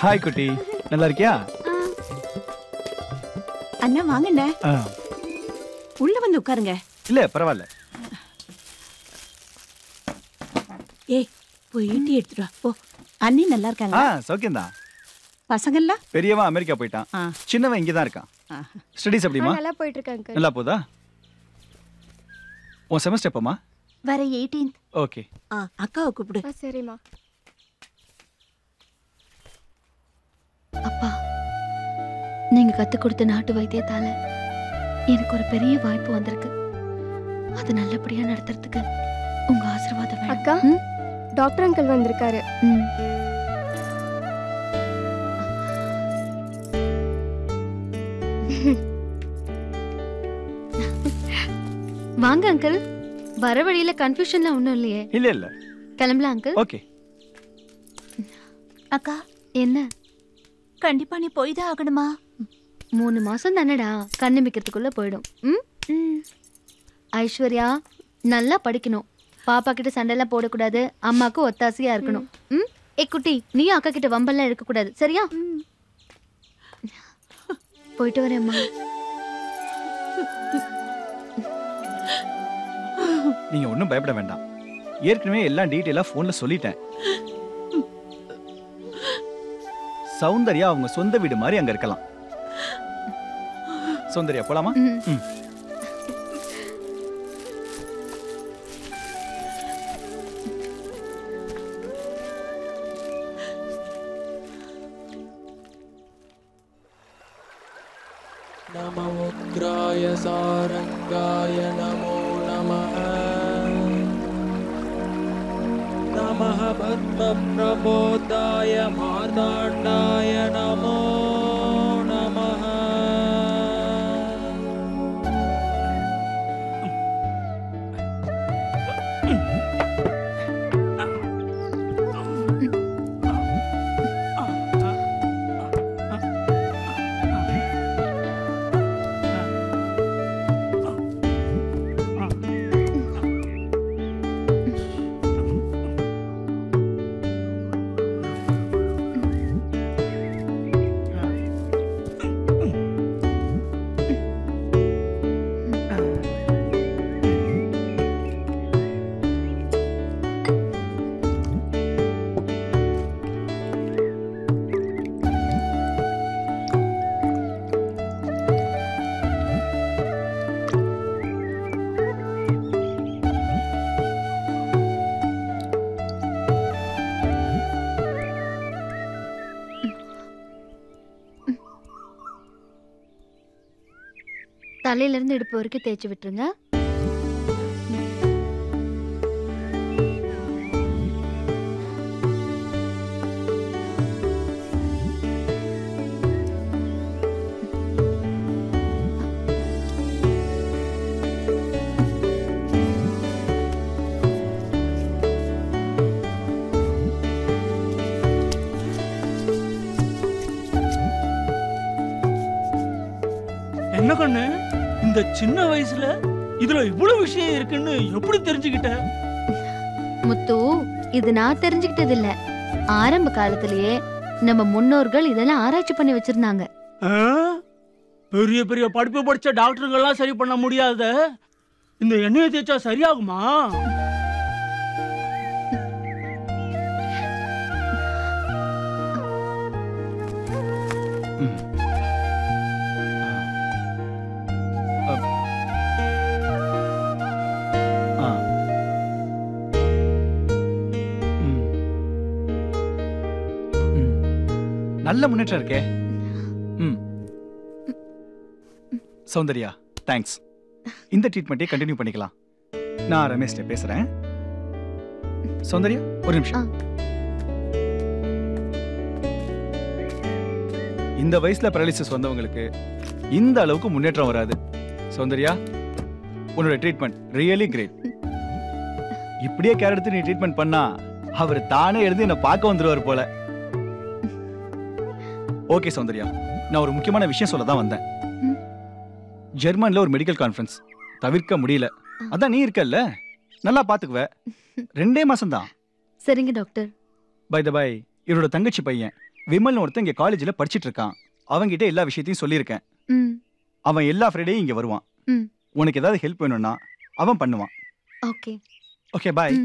Hi குட்டி. நல்லா இருக்கியா அண்ணா வாங்கண்ணே. ஆ, உள்ள வந்து உட்காருங்க. இல்ல பரவாயில்ல ஏய் போய் ஈட்டி எடுத்துட்டு வா. போ. அண்ணி நல்லா ஆ இருக்காங்க சௌக்கியம்தான் பசங்கள்லாம் பெரியவன் அமெரிக்கா போயிட்டான். சின்னவன் இங்கே தான் இருக்கான். ஸ்டடீஸ் எப்படிமா நல்லா போயிட்டு இருக்கு அங்கிள். நல்லா போதா? உன் செமஸ்டர் எப்பமா வர எயிட்டீன்த் ஓகே அக்காவை கூப்பிடு. சரிம்மா. கத்து கொடுத்த நாட்டு வைத்தியத்தால எனக்கு ஒரு பெரிய வாய்ப்பு வந்திருக்கு. அது நல்லபடியா நடத்துறதுக்கு உங்க ஆசீர்வாதம் வேணும். அக்கா? டாக்டர் அங்கிள் வந்திருக்காரு. வாங்க அங்கிள். வர வழியில கன்ஃபியூஷன்லாம் ஒண்ணும் இல்லையே. இல்ல இல்ல. கிளம்பலாம் அங்கிள். ஓகே. அக்கா என்ன? கண்டிப்பா நீ போய் தான் ஆகணுமா? மூணு மாசம் தானடா கண்ணமிக்கிறதுக்குள்ள போயிடும். ம்? ஐஸ்வர்யா நல்லா படிக்கணும். பாப்பா கிட்ட சண்டைலாம் போடக்கூடாது. அம்மாக்கு ஒத்தாசையா இருக்கணும். ம். ஏ குட்டி நீ அக்கா கிட்ட வம்பெல்லாம் இருக்கக்கூடாது சரியா? போயிட்டு வரேம்மா நீங்க ஒன்றும் பயப்பட வேண்டாம். ஏற்கனவே எல்லாம் டீட்டெயிலாக ஃபோன்ல சொல்லிட்டேன். சௌந்தர்யா அவங்க சொந்த வீடு மாதிரி அங்க இருக்கலாம். சௌந்தர்யா போலாமா ம். ம். नम उग्राय सारङ्गाय नमो नमः नमः पद्मप्रबोधाय मार्ताण्डाय नमो नमः தலையிலேருந்து இடுப்பு வரைக்கும் தேய்ச்சி விட்டுருங்க. என்ன கண்ணு? இந்த சின்ன வயசுல இதுல இவ்வளவு விஷயம் இருக்குன்னு எப்படி தெரிஞ்சுக்கிட்ட? முத்து இது நான் தெரிஞ்சுக்கிட்டது இல்ல ஆரம்ப காலத்திலேயே நம்ம முன்னோர்கள் இதெல்லாம் ஆராய்ச்சி பண்ணி வச்சிருந்தாங்க? பெரிய பெரிய படிப்பு படிச்ச டாக்டருங்கெல்லாம் சரி பண்ண முடியாத. இந்த எண்ணெயை தேய்ச்சா சரியாகுமா? நல்ல முன்னேற்றம் இருக்கே. ம். சௌந்தர்யா தேங்க்ஸ் இந்த ட்ரீட்மெண்ட்டே கண்டினியூ பண்ணிக்கலாம். நான் ரமேஷ்ட பேசுறேன். சௌந்தர்யா ஒரு நிமிஷம். இந்த வயசுல paralysis வந்தவங்களுக்கு இந்த அளவுக்கு முன்னேற்றம் வராது. சௌந்தர்யா உன்னோட ட்ரீட்மெண்ட் ரியலி கிரேட் இப்படியே கேர் எடுத்து நீ ட்ரீட்மெண்ட் பண்ணா அவர் தானே எழுதி என்னை பார்க்க வந்துருவார் போல. ஓகே சௌந்தர்யா. நான் ஒரு முக்கியமான விஷயம் சொல்ல தான் வந்தேன். ஜெர்மன்ல ஒரு மெடிக்கல் கான்ஃபரன்ஸ் தவிர்க்க முடியல. அதான் நீ இருக்கல்ல? நல்லா பாத்துக்குவ. ரெண்டே மாசம் தான் சரிங்க டாக்டர். பை த பை இவரோட தங்கச்சி பையன் விமல் ஒருத்தன் இங்க காலேஜ்ல படிச்சிட்டு இருக்கான். அவன்கிட்ட எல்லா விஷயத்தையும் சொல்லியிருக்கேன். அவன் எல்லா ஃப்ரைடேயும் இங்க வருவான். உனக்கு ஏதாவது ஹெல்ப் வேணும்னா அவன் பண்ணுவான். ஓகே. Okay bye